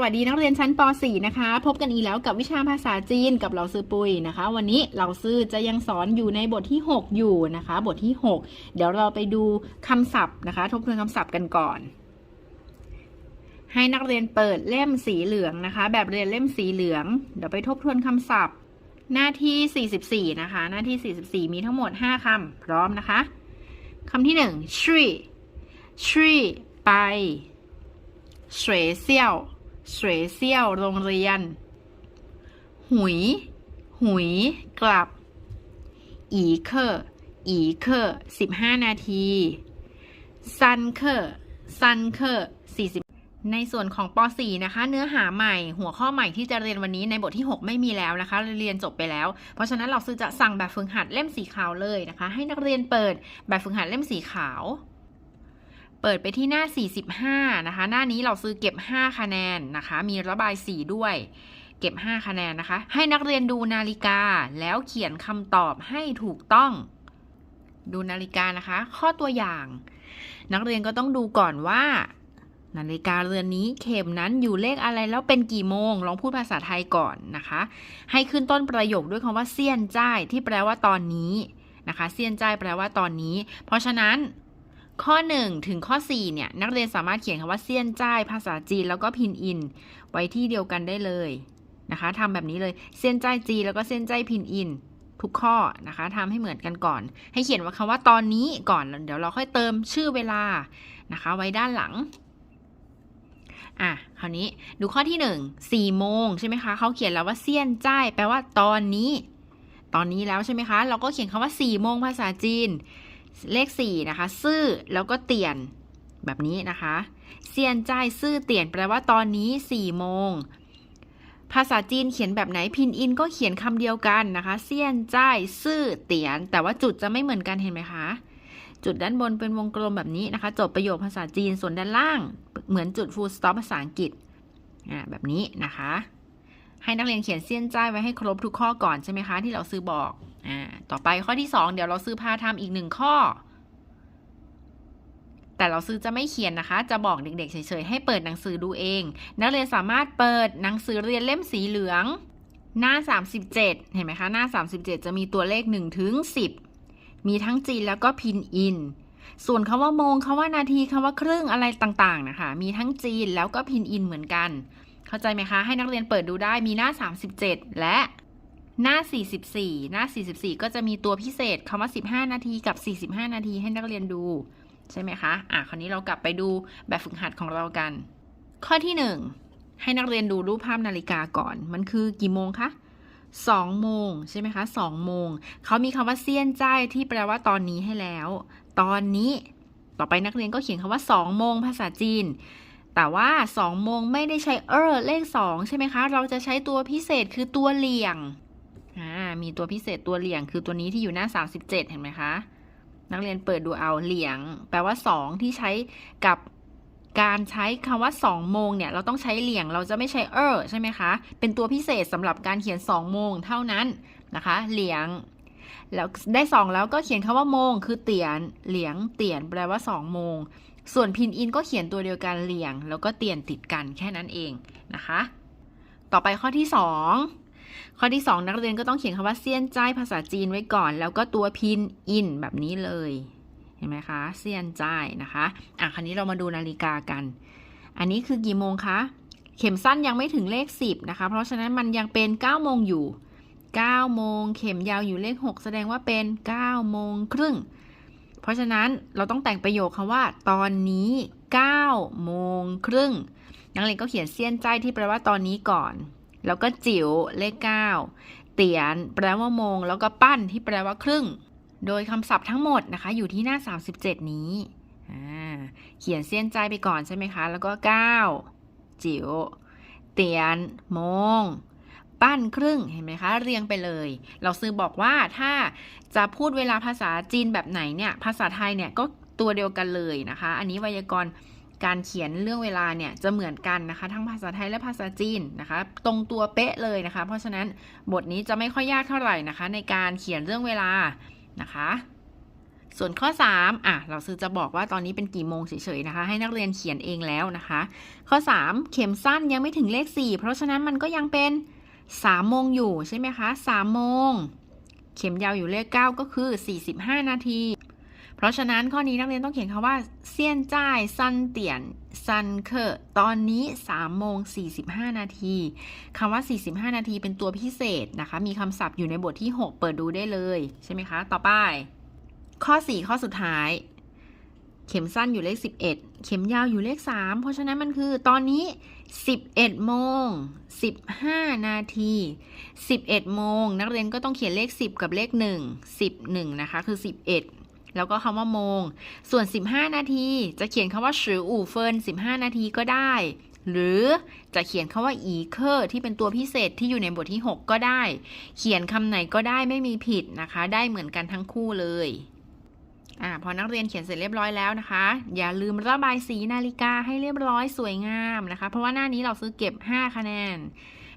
วัสดีนักเรียนชั้นป .4 นะคะ พบกันอีกแล้วกับวิชาภาษาจีนกับเราซื้อปุยนะคะ วันนี้เราซื้อจะยังสอนอยู่ในบทที่ 6 อยู่นะคะ บทที่ 6 เดี๋ยวเราไปดูคำศัพท์นะคะ ทบทวนคำศัพท์กันก่อน ให้นักเรียนเปิดเล่มสีเหลืองนะคะ แบบเรียนเล่มสีเหลือง เดี๋ยวไปทบทวนคำศัพท์ หน้าที่ 44 นะคะ หน้าที่ 44 มีทั้งหมด 5คำพร้อมนะคะคำที่1ชื่อ เสเซียวโรงเรียน หุย หุย กลับ อีเคออีเคอสิบห้านาทีซันเคอซันเคอสี่สิบในส่วนของป .4 นะคะ เนื้อหาใหม่หัวข้อใหม่ที่จะเรียนวันนี้ในบทที่ 6 ไม่มีแล้วนะคะ เรียนจบไปแล้ว เพราะฉะนั้นเราซื้อจะสั่งแบบฝึกหัดเล่มสีขาวเลยนะคะ ให้นักเรียนเปิดแบบฝึกหัดเล่มสีขาว เปิดไปที่หน้า 45 นะคะ หน้านี้เราซื้อเก็บ 5 คะแนนนะคะ มีระบายสีด้วย เก็บ 5 คะแนนนะคะ ให้นักเรียนดูนาฬิกาแล้วเขียนคำตอบให้ถูกต้อง ดูนาฬิกานะคะ ข้อตัวอย่าง นักเรียนก็ต้องดูก่อนว่า นาฬิกาเรือนนี้เข็มนั้นอยู่เลขอะไรแล้วเป็นกี่โมง ลองพูดภาษาไทยก่อนนะคะ ให้ขึ้นต้นประโยคด้วยคำว่าเซียนจ้ายที่แปลว่าตอนนี้นะคะ เซียนจ้ายแปลว่าตอนนี้ เพราะฉะนั้น ข้อ 1 ถึงข้อ 4 เนี่ย นักเรียนสามารถเขียนคำว่าเซียนจ้ายภาษาจีนแล้วก็พินอิน ไว้ที่เดียวกันได้เลยนะคะทำแบบนี้เลยเซียนจ้ายจีนแล้วก็เซียนจ้ายพินอิน ทุกข้อนะคะทำให้เหมือนกันก่อน ให้เขียนว่าคำว่าตอนนี้ก่อนเดี๋ยวเราค่อยเติมชื่อเวลานะคะ ไว้ด้านหลังอะคราวนี้ดูข้อที่1 4โมงใช่ไหมคะเขาเขียนแล้วว่าเซียนจ้ายแปลว่าตอนนี้ ตอนนี้แล้วใช่ไหมคะ เราก็เขียนคำว่า4โมงภาษาจีน เลข4นะคะ ซื่อแล้วก็เตียนแบบนี้นะคะเซียนจ้ายซื่อเตียนแปลว่าตอนนี้4โมง ภาษาจีนเขียนแบบไหนพินอินก็เขียนคำเดียวกันนะคะเซียนจ้ายซื่อเตียน แต่ว่าจุดจะไม่เหมือนกันเห็นไหมคะจุดด้านบนเป็นวงกลมแบบนี้นะคะ จบประโยคภาษาจีนส่วนด้านล่าง เหมือนจุด full stop ภาษาอังกฤษอ่าแบบนี้นะคะ ให้นักเรียนเขียนเซียนจ้ายไว้ให้ครบทุกข้อก่อนใช่ไหมคะ ที่เราซื้อบอก อ่าต่อไปข้อที่ 2 เดี๋ยวเราซื้อพาทำอีกหนึ่งข้อ แต่เราซื้อจะไม่เขียนนะคะ จะบอกเด็กๆเฉยๆให้เปิดหนังสือดูเอง นักเรียนสามารถเปิดหนังสือเรียนเล่มสีเหลือง หน้า 37 เห็นไหมคะ หน้า 37 จะมีตัวเลข1ถึง10 มีทั้งจีนแล้วก็พินอินส่วนคำว่าโมงคำว่านาทีคำว่าครึ่งอะไรต่างๆนะคะ มีทั้งจีนแล้วก็พินอินเหมือนกัน เข้าใจไหมคะ ให้นักเรียนเปิดดูได้มีหน้า 37 และ หน้า 44 หน้า 44 ก็จะมีตัวพิเศษคำว่า 15 นาทีกับ 45 นาทีให้นักเรียนดูใช่ไหมคะ อะ คราวนี้เรากลับไปดูแบบฝึกหัดของเรากัน ข้อที่ 1 ให้นักเรียนดูรูปภาพนาฬิกาก่อน มันคือกี่โมงคะ2โมงใช่ไหมคะ2โมง เขามีคำว่าเซียนจ้ายที่แปลว่าตอนนี้ให้แล้ว ตอนนี้ ต่อไปนักเรียนก็เขียนคำว่า2โมงภาษาจีน แต่ว่า2โมงไม่ได้ใช้เออเลข 2 ใช่ไหมคะ เราจะใช้ตัวพิเศษคือตัวเหลี่ยง อ่ามีตัวพิเศษตัวเหลี่ยงคือตัวนี้ที่อยู่หน้า 37 เห็นไหมคะ นักเรียนเปิดดูเอาเหลี่ยง แปลว่า 2 ที่ใช้กับการใช้คำว่า 2 โมงเนี่ย เราต้องใช้เหลี่ยงเราจะไม่ใช้เออใช่ไหมคะ เป็นตัวพิเศษสำหรับการเขียน 2 โมงเท่านั้นนะคะ เหลี่ยง แล้วได้ 2 แล้วก็เขียนคำว่าโมง คือเตียน เหลียงเตียนแปลว่า 2 โมง ส่วนพินอินก็เขียนตัวเดียวกันเหลี่ยง แล้วก็เตียนติดกันแค่นั้นเองนะคะ ต่อไปข้อที่ 2 ข้อที่ 2 นักเรียนก็ต้องเขียนคำว่าเซียนใจภาษาจีนไว้ก่อน แล้วก็ตัวพินอินแบบนี้เลย เห็นไหมคะเซียนใจนะคะอะคราวนี้เรามาดูนาฬิกากัน อันนี้คือกี่โมงคะเข็มสั้นยังไม่ถึงเลข 10นะคะ เพราะฉะนั้นมันยังเป็น9โมงอยู่9โมงเข็มยาวอยู่เลข 6 แสดงว่าเป็น9โมงครึ่ง เพราะฉะนั้นเราต้องแต่งประโยคคำว่า ตอนนี้9โมงครึ่งนักเรียนก็เขียนเซียนใจที่แปลว่าตอนนี้ก่อน แล้วก็จิ๋วเลข 9 เตียน แปลว่าโมง แล้วก็ปั้นที่แปลว่าครึ่ง โดยคำศัพท์ทั้งหมดนะคะ อยู่ที่หน้า 37 นี้ เขียนเส้นใจไปก่อนใช่ไหมคะ แล้วก็ 9 จิ๋ว เตียนโมง ปั้นครึ่ง เห็นไหมคะ เรียงไปเลย เราซื้อบอกว่าถ้าจะพูดเวลาภาษาจีนแบบไหนเนี่ย ภาษาไทยเนี่ยก็ตัวเดียวกันเลยนะคะ อันนี้ไวยากรณ์ การเขียนเรื่องเวลาเนี่ยจะเหมือนกันนะคะ ทั้งภาษาไทยและภาษาจีนนะคะ ตรงตัวเป๊ะเลยนะคะ เพราะฉะนั้นบทนี้จะไม่ค่อยยากเท่าไหร่นะคะ ในการเขียนเรื่องเวลานะคะ ส่วนข้อ 3 อะ เราซื้อจะบอกว่าตอนนี้เป็นกี่โมงเฉยๆนะคะ ให้นักเรียนเขียนเองแล้วนะคะ ข้อ 3 เข็มสั้นยังไม่ถึงเลข 4 เพราะฉะนั้นมันก็ยังเป็น3โมงอยู่ใช่ไหมคะ3โมงเข็มยาวอยู่เลข 9 ก็คือ 45 นาที เพราะฉะนั้นข้อนี้นักเรียนต้องเขียนคำว่าเซียนจ่ายซันเตียนซันเคอตอนนี้3โมง45 นาทีคำว่า 45 นาทีเป็นตัวพิเศษนะคะ มีคำศัพท์อยู่ในบทที่ 6 เปิดดูได้เลยใช่ไหมคะ ต่อไป ข้อ 4 ข้อสุดท้าย เข็มสั้นอยู่เลข 11 เข็มยาวอยู่เลข 3 เพราะฉะนั้นมันคือตอนนี้ 11โมง15 นาที 11โมงนักเรียนก็ต้องเขียนเลข 10 กับเลข 1 11 นะคะ คือ 11 แล้วก็คำว่าโมง ส่วน 15 นาทีจะเขียนคำว่าชืออู่เฟิน15 นาทีก็ได้ หรือจะเขียนคำว่าอีเคอร์ที่เป็นตัวพิเศษที่อยู่ในบทที่ 6 ก็ได้ เขียนคำไหนก็ได้ไม่มีผิดนะคะ ได้เหมือนกันทั้งคู่เลยอ่าพอนักเรียนเขียนเสร็จเรียบร้อยแล้วนะคะ อย่าลืมระบายสีนาฬิกาให้เรียบร้อยสวยงามนะคะ เพราะว่าหน้านี้เราซื้อเก็บ 5 คะแนน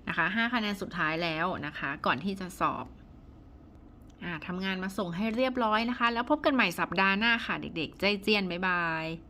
นะคะ 5 คะแนนสุดท้ายแล้วนะคะ ก่อนที่จะสอบ ทำงานมาส่งให้เรียบร้อยนะคะ แล้วพบกันใหม่สัปดาห์หน้าค่ะเด็กๆ ใจเจียน บ๊ายบาย